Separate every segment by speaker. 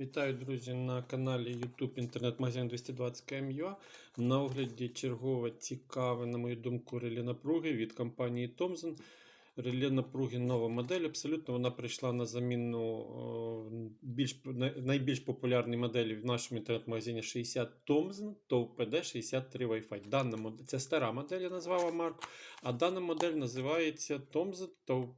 Speaker 1: Вітаю, друзі, на каналі YouTube інтернет-магазин 220 kmua ем На огляді чергова, цікава, на мою думку, релі напруги від компанії Thomson. Релі напруги нова модель. Абсолютно вона прийшла на заміну більш, найбільш популярній моделі в нашому інтернет-магазині 60 Thomson, TOPD 63 Wi-Fi. Дана модель, Це стара модель, я назвала Марк. А дана модель називається Томзен TOPD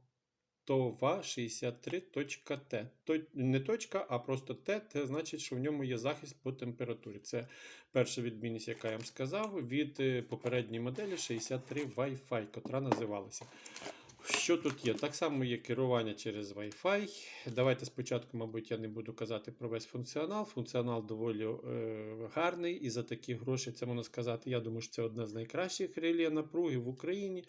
Speaker 1: Това63.Т. Не точка, а просто Т. Це значить, що в ньому є захист по температурі. Це перша відмінність, яка я вам сказав, від е, попередньої моделі 63 Wi-Fi, котра називалася. Що тут є? Так само є керування через Wi-Fi. Давайте спочатку, мабуть, я не буду казати про весь функціонал. Функціонал доволі е, гарний і за такі гроші це можна сказати. Я думаю, що це одна з найкращих реле напруги в Україні.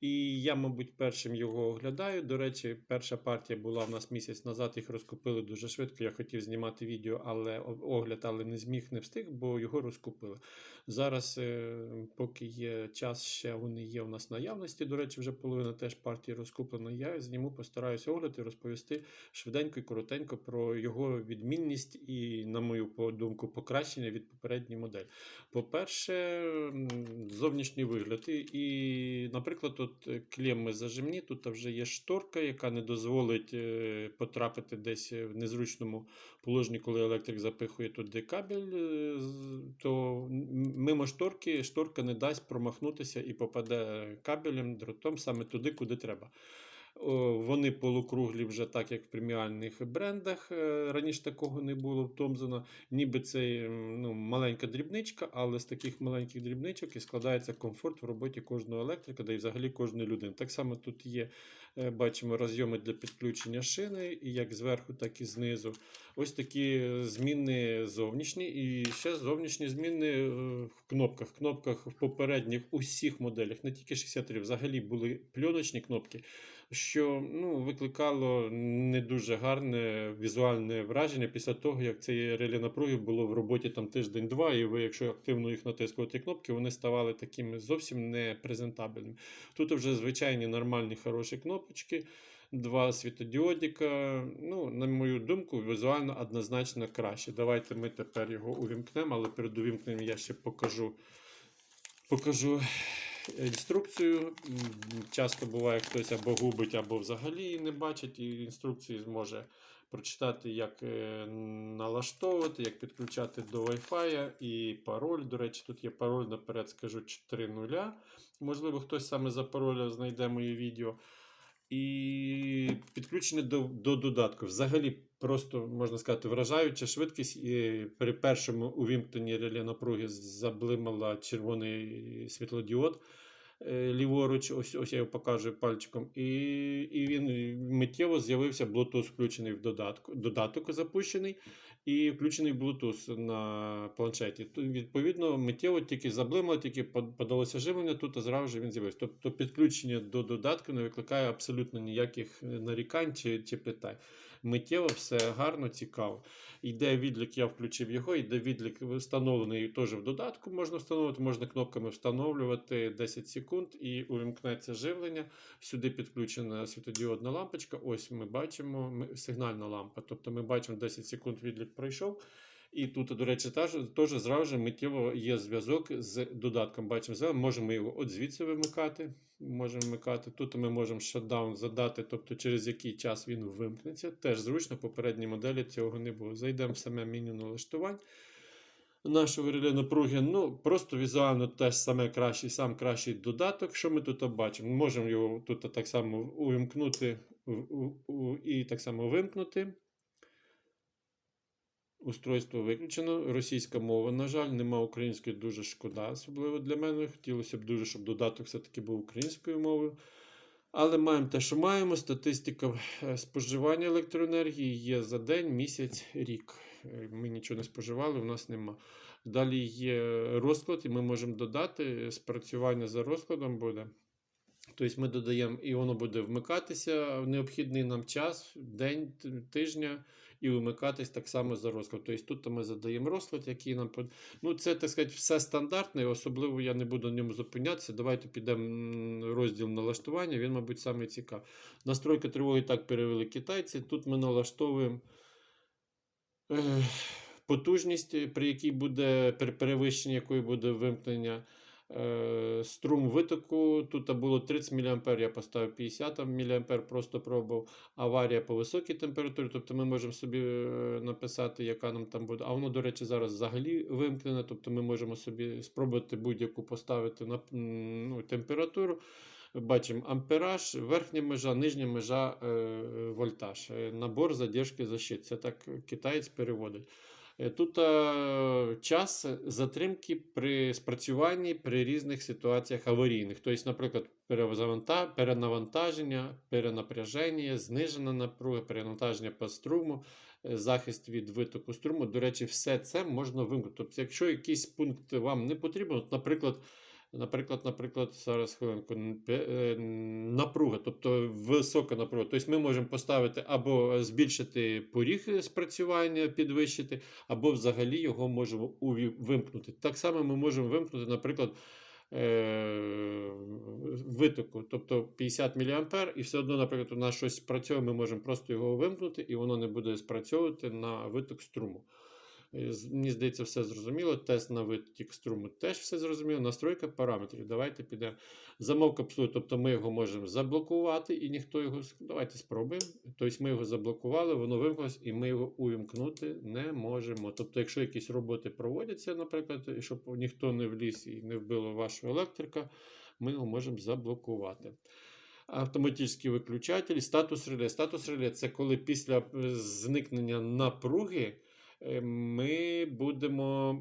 Speaker 1: І я, мабуть, першим його оглядаю. До речі, перша партія була в нас місяць назад, їх розкупили дуже швидко. Я хотів знімати відео, але огляд, але не зміг, не встиг, бо його розкупили. Зараз, е, поки є час, ще вони є у нас наявності. До речі, вже половина теж партії розкуплена. Я зніму, постараюся огляд і розповісти швиденько і коротенько про його відмінність і, на мою думку, покращення від попередньої моделі. По-перше, зовнішній вигляд. І, наприклад, тут е, клемми зажимні, тут вже є шторка, яка не дозволить е, потрапити десь в незручному положенні, коли електрик запихує туди кабель, е, то мимо шторки шторка не дасть промахнутися і попаде кабелем, дротом саме туди, куди треба. Вони полукруглі вже так, як в преміальних брендах. Е, Раніше такого не було в Томзона. Ніби це ну, маленька дрібничка, але з таких маленьких дрібничок і складається комфорт в роботі кожного електрика, да і взагалі кожної людини. Так само тут є, е, бачимо, розйоми для підключення шини, як зверху, так і знизу. Ось такі зміни зовнішні, і ще зовнішні зміни е, в кнопках. В кнопках в попередніх усіх моделях, не тільки 63, взагалі були пленочні кнопки що ну, викликало не дуже гарне візуальне враження після того, як ці реле напруги було в роботі там тиждень-два, і ви, якщо активно їх натискувати кнопки, вони ставали такими зовсім непрезентабельними. Тут вже звичайні нормальні хороші кнопочки. Два світодіодіка. Ну, на мою думку, візуально однозначно краще. Давайте ми тепер його увімкнемо, але перед увімкненням я ще покажу, покажу інструкцію. Часто буває, хтось або губить, або взагалі не бачить, і інструкції зможе прочитати, як е, налаштовувати, як підключати до Wi-Fi і пароль. До речі, тут є пароль, наперед скажу 4.0. Можливо, хтось саме за паролем знайде моє відео. І підключення до, до додатку. Взагалі, просто можна сказати, вражаюча швидкість. І при першому увімкненні реле напруги заблимала червоний світлодіод ліворуч. Ось, ось я його покажу пальчиком. І, і він миттєво з'явився Bluetooth включений в додатку. Додаток запущений і включений Bluetooth на планшеті. Тут, відповідно, миттєво тільки заблимало, тільки подалося живлення, тут зразу ж він з'явився. Тобто підключення до додатку не викликає абсолютно ніяких е, нарікань чи, чи питань. Миттєво все гарно, цікаво. Йде відлік, я включив його, йде відлік встановлений теж в додатку. Можна встановити, можна кнопками встановлювати 10 секунд і увімкнеться живлення. Сюди підключена світодіодна лампочка. Ось ми бачимо сигнальна лампа. Тобто ми бачимо 10 секунд відлік пройшов. І тут, до речі, теж, зразу ж миттєво є зв'язок з додатком. Бачимо, можемо його от звідси вимикати. Можемо вмикати. Тут ми можемо шатдаун задати, тобто через який час він вимкнеться. Теж зручно, в попередній моделі цього не було. Зайдемо в саме меню налаштувань нашого реле напруги. Ну, просто візуально теж саме кращий, сам кращий додаток. Що ми тут бачимо? Ми можемо його тут так само увімкнути і так само вимкнути. Устройство виключено. Російська мова, на жаль, нема української дуже шкода, особливо для мене. Хотілося б дуже, щоб додаток все-таки був українською мовою. Але маємо те, що маємо. Статистика е, споживання електроенергії є за день, місяць, рік. Е, Ми нічого не споживали, у нас нема. Далі є розклад, і ми можемо додати спрацювання за розкладом буде. Тобто ми додаємо, і воно буде вмикатися в необхідний нам час, день, тижня, і вмикатись так само за розклад. Тобто тут ми задаємо розклад, який нам Ну, це, так сказати, все стандартне, особливо я не буду на ньому зупинятися. Давайте підемо розділ налаштування, він, мабуть, саме. Настройка тривоги так перевели китайці. Тут ми налаштовуємо Е, Потужність, е, при якій буде при перевищенні якої буде вимкнення е, струм витоку. Тут було 30 мА, я поставив 50 мА, просто пробував. Аварія по високій температурі. Тобто ми можемо собі е, написати, яка нам там буде. А воно, до речі, зараз взагалі вимкнене. Тобто ми можемо собі спробувати будь-яку поставити на ну, температуру. Бачимо ампераж, верхня межа, нижня межа е, вольтаж. Е, Набор задержки защит. Це так китаєць переводить. Е, Тут е, час затримки при спрацюванні при різних ситуаціях аварійних. Тобто, наприклад, перенавантаження, перенапряження, знижена напруга, перенавантаження по струму, захист від витоку струму. До речі, все це можна вимкнути. Тобто, якщо якийсь пункт вам не потрібен, от, наприклад, Наприклад, наприклад, зараз хвилинку, е, напруга, тобто висока напруга. Тобто ми можемо поставити або збільшити поріг спрацювання, підвищити, або взагалі його можемо вимкнути. Так само ми можемо вимкнути, наприклад, е, витоку, тобто 50 мА, і все одно, наприклад, у нас щось спрацьовує, ми можемо просто його вимкнути, і воно не буде спрацьовувати на виток струму. Мені здається, все зрозуміло. Тест на витік струму теж все зрозуміло. Настройка параметрів. Давайте підемо. Замов капсули, тобто ми його можемо заблокувати, і ніхто його. Давайте спробуємо. Тобто ми його заблокували, воно вимкнулось, і ми його увімкнути не можемо. Тобто, якщо якісь роботи проводяться, наприклад, щоб ніхто не вліз і не вбило вашого електрика, ми його можемо заблокувати. Автоматичні виключателі, статус реле. Статус реле це коли після е, зникнення напруги ми будемо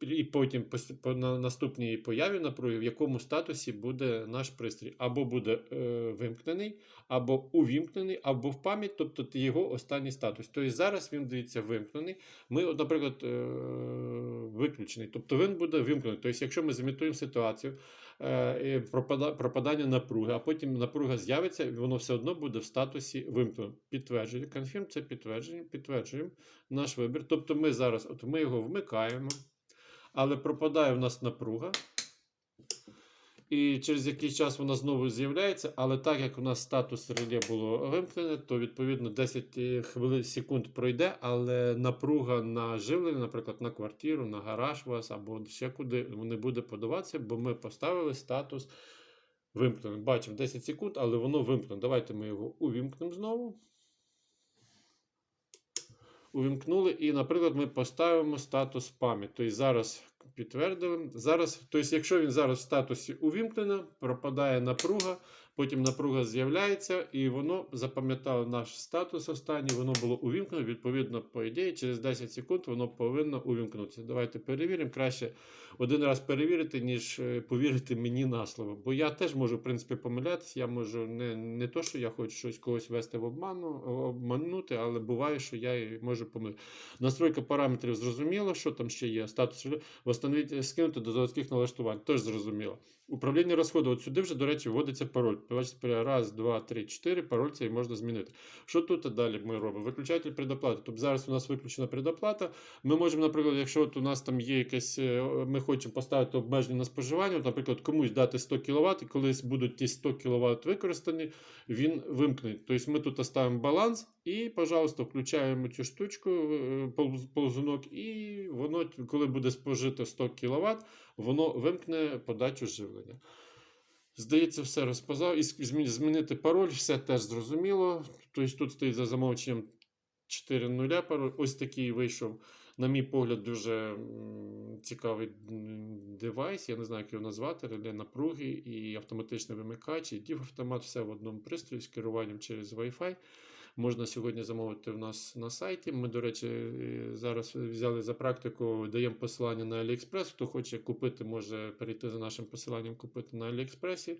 Speaker 1: і потім по на наступній появі напруги, в якому статусі буде наш пристрій. Або буде е, вимкнений, або увімкнений, або в пам'ять, тобто його останній статус. Тобто зараз він дивіться вимкнений. Ми, от, наприклад, е, виключений. Тобто він буде вимкнений. Тобто, якщо ми зімітуємо ситуацію, е, пропадання напруги, а потім напруга з'явиться, і воно все одно буде в статусі вимкнено. Підтвердження. Конфірм це підтвердження. Підтверджуємо наш вибір. Тобто ми зараз, от ми його вмикаємо, але пропадає в нас напруга. І через якийсь час вона знову з'являється, але так як у нас статус реле було вимкнене, то відповідно 10 хвилин секунд пройде, але напруга на живлення, наприклад, на квартиру, на гараж у вас або ще куди не буде подаватися, бо ми поставили статус вимкнений. Бачимо 10 секунд, але воно вимкнено. Давайте ми його увімкнемо знову. Увімкнули, і, наприклад, ми поставимо статус пам'ять. Тобто зараз підтвердили. Зараз, тобто, якщо він зараз в статусі увімкнено, пропадає напруга, потім напруга з'являється, і воно запам'ятало наш статус останній, воно було увімкнено. Відповідно, по ідеї, через 10 секунд воно повинно увімкнутися. Давайте перевіримо. Краще один раз перевірити, ніж е, повірити мені на слово. Бо я теж можу, в принципі, помилятися. Я можу не, не то, що я хочу щось когось вести в обману, обманути, але буває, що я можу помилити. Настройка параметрів зрозуміло, що там ще є. Статус реле. Восстановити скинути до заводських налаштувань. Теж зрозуміло. Управління розходу. От сюди вже, до речі, вводиться пароль. Бачите, раз, два, три, чотири. Пароль цей можна змінити. Що тут далі ми робимо? Виключатель предоплати. Тобто зараз у нас виключена предоплата. Ми можемо, наприклад, якщо от у нас там є якесь, е, ми хочемо поставити обмеження на споживання, от, наприклад, комусь дати 100 кВт, і коли будуть ті 100 кВт використані, він вимкне. Тобто ми тут ставимо баланс і, пожалуйста, включаємо цю штучку, е, ползунок, і воно, коли буде спожито 100 кВт, воно вимкне подачу живлення. Здається, все розпознав. І змінити пароль, все теж зрозуміло. Тобто тут стоїть за замовченням 4.0 пароль. Ось такий вийшов, на мій погляд, дуже цікавий девайс. Я не знаю, як його назвати. Реле напруги, і автоматичний вимикач, і дів автомат, все в одному пристрої з керуванням через Wi-Fi. Можна сьогодні замовити в нас на сайті. Ми, до речі, е, зараз взяли за практику, даємо посилання на AliExpress. Хто хоче купити, може перейти за нашим посиланням купити на AliExpress.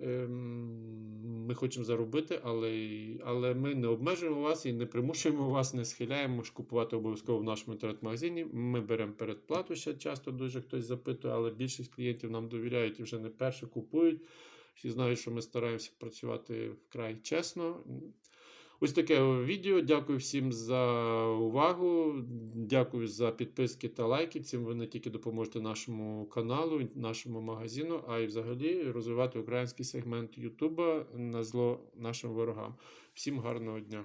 Speaker 1: Ем, Ми хочемо заробити, але, але ми не обмежуємо вас і не примушуємо вас, не схиляємо ж купувати обов'язково в нашому інтернет-магазині. Ми беремо передплату ще часто дуже хтось запитує, але більшість клієнтів нам довіряють і вже не перше купують. Всі знають, що ми стараємося працювати вкрай чесно. Ось таке відео. Дякую всім за увагу. Дякую за підписки та лайки. Цим ви не тільки допоможете нашому каналу, нашому магазину, а й взагалі розвивати український сегмент Ютуба на зло нашим ворогам. Всім гарного дня!